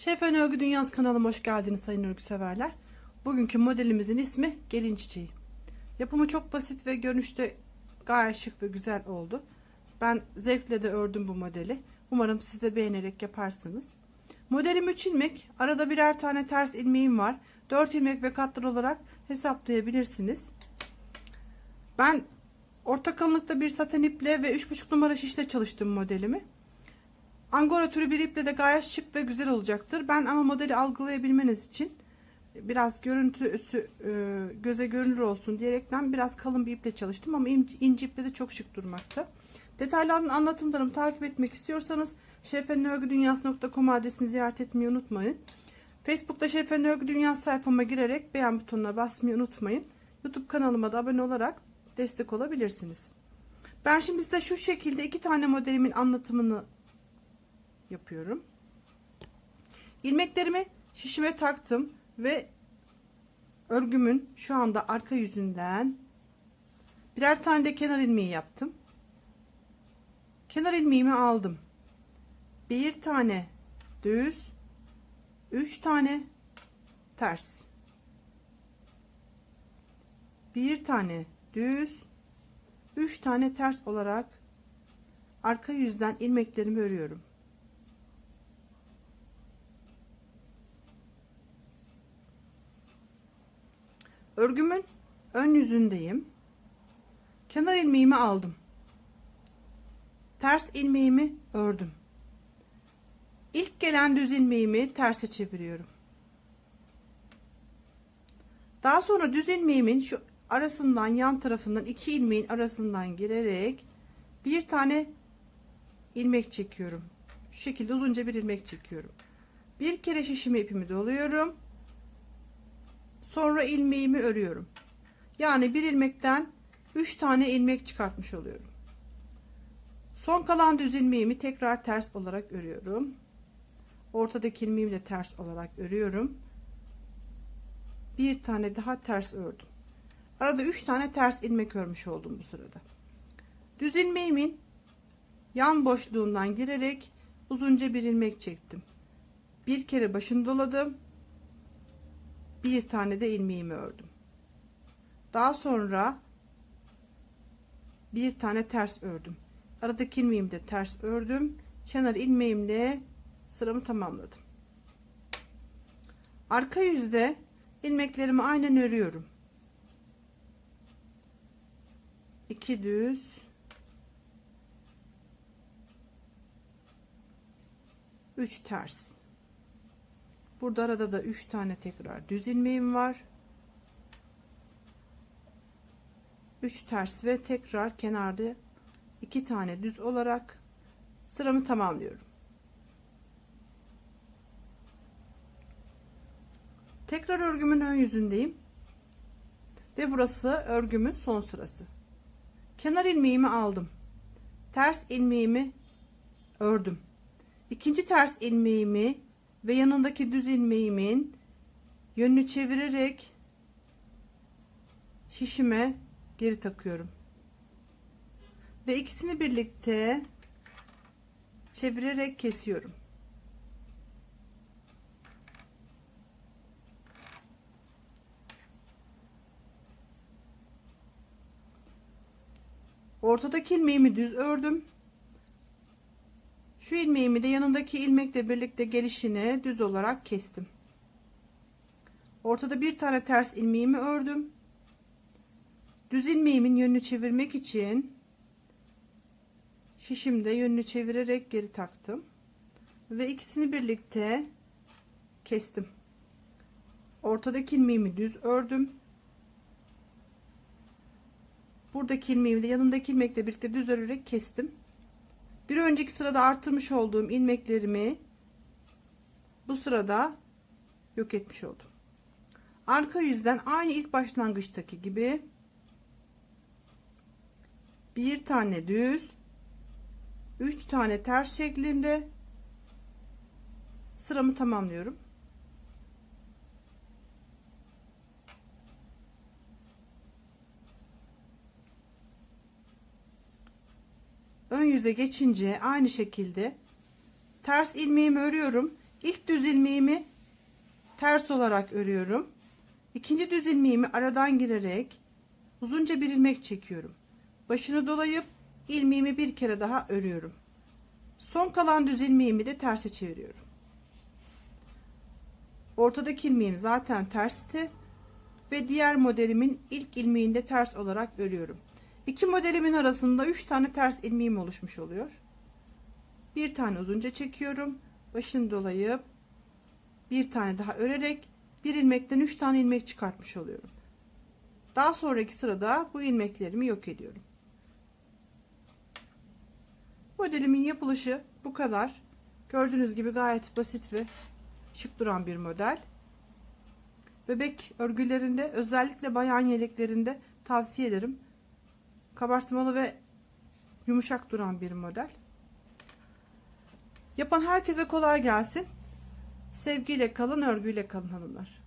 Şefen Örgü Dünyası kanalıma hoş geldiniz sayın örgü severler. Bugünkü modelimizin ismi Gelin Çiçeği. Yapımı çok basit ve görünüşte gayet şık ve güzel oldu. Ben zevkle de ördüm bu modeli. Umarım siz de beğenerek yaparsınız. Modelim 3 ilmek. Arada birer tane ters ilmeğim var. 4 ilmek ve katlar olarak hesaplayabilirsiniz. Ben orta kalınlıkta bir saten iple ve 3,5 numara şişle çalıştım modelimi. Angora türü bir iple de gayet şık ve güzel olacaktır. Ben ama modeli algılayabilmeniz için biraz görüntüsü e, göze görünür olsun diyerekten biraz kalın bir iple çalıştım ama ince, ince iple de çok şık durmakta. Detaylı anlatımlarımı takip etmek istiyorsanız şefenörgüdünyası.com adresini ziyaret etmeyi unutmayın. Facebook'ta Şefenin Örgü Dünyası sayfama girerek beğen butonuna basmayı unutmayın. YouTube kanalıma da abone olarak destek olabilirsiniz. Ben şimdi size şu şekilde iki tane modelimin anlatımını yapıyorum. İlmeklerimi şişime taktım ve örgümün şu anda arka yüzünden birer tane de kenar ilmeği yaptım. Kenar ilmeğimi aldım. Bir tane düz, üç tane ters. Bir tane düz, üç tane ters olarak arka yüzden ilmeklerimi örüyorum. Örgümün ön yüzündeyim. Kenar ilmeğimi aldım. Ters ilmeğimi ördüm. İlk gelen düz ilmeğimi terse çeviriyorum. Daha sonra düz ilmeğimin şu arasından yan tarafından iki ilmeğin arasından girerek bir tane ilmek çekiyorum. Şu şekilde uzunca bir ilmek çekiyorum. Bir kere şişime ipimi doluyorum. Sonra ilmeğimi örüyorum. Yani bir ilmekten 3 tane ilmek çıkartmış oluyorum. Son kalan düz ilmeğimi tekrar ters olarak örüyorum. Ortadaki ilmeğimi de ters olarak örüyorum. Bir tane daha ters ördüm. Arada 3 tane ters ilmek örmüş oldum bu sırada. Düz ilmeğimin yan boşluğundan girerek uzunca bir ilmek çektim. Bir kere başını doladım bir tane de ilmeğimi ördüm. Daha sonra bir tane ters ördüm. Aradaki ilmeğimi de ters ördüm. Kenar ilmeğimle sıramı tamamladım. Arka yüzde ilmeklerimi aynen örüyorum. 2 düz 3 ters Burada arada da 3 tane tekrar düz ilmeğim var. 3 ters ve tekrar kenarda 2 tane düz olarak sıramı tamamlıyorum. Tekrar örgümün ön yüzündeyim. Ve burası örgümün son sırası. Kenar ilmeğimi aldım. Ters ilmeğimi ördüm. İkinci ters ilmeğimi ve yanındaki düz ilmeğimin yönünü çevirerek şişime geri takıyorum. Ve ikisini birlikte çevirerek kesiyorum. Ortadaki ilmeğimi düz ördüm. Şu ilmeğimi de yanındaki ilmekle birlikte gelişine düz olarak kestim. Ortada bir tane ters ilmeğimi ördüm. Düz ilmeğimin yönünü çevirmek için şişimde yönünü çevirerek geri taktım. Ve ikisini birlikte kestim. Ortadaki ilmeğimi düz ördüm. Buradaki ilmeğimi de yanındaki ilmekle birlikte düz örerek kestim. Bir önceki sırada artırmış olduğum ilmeklerimi bu sırada yok etmiş oldum. Arka yüzden aynı ilk başlangıçtaki gibi bir tane düz, üç tane ters şeklinde sıramı tamamlıyorum. Ön yüze geçince aynı şekilde ters ilmeğimi örüyorum. İlk düz ilmeğimi ters olarak örüyorum. İkinci düz ilmeğimi aradan girerek uzunca bir ilmek çekiyorum. Başını dolayıp ilmeğimi bir kere daha örüyorum. Son kalan düz ilmeğimi de terse çeviriyorum. Ortadaki ilmeğim zaten tersti ve diğer modelimin ilk ilmeğini de ters olarak örüyorum. İki modelimin arasında 3 tane ters ilmeğim oluşmuş oluyor. Bir tane uzunca çekiyorum. Başını dolayıp bir tane daha örerek bir ilmekten 3 tane ilmek çıkartmış oluyorum. Daha sonraki sırada bu ilmeklerimi yok ediyorum. Modelimin yapılışı bu kadar. Gördüğünüz gibi gayet basit ve şık duran bir model. Bebek örgülerinde özellikle bayan yeleklerinde tavsiye ederim. Kabartmalı ve yumuşak duran bir model. Yapan herkese kolay gelsin. Sevgiyle kalın, örgüyle kalın hanımlar.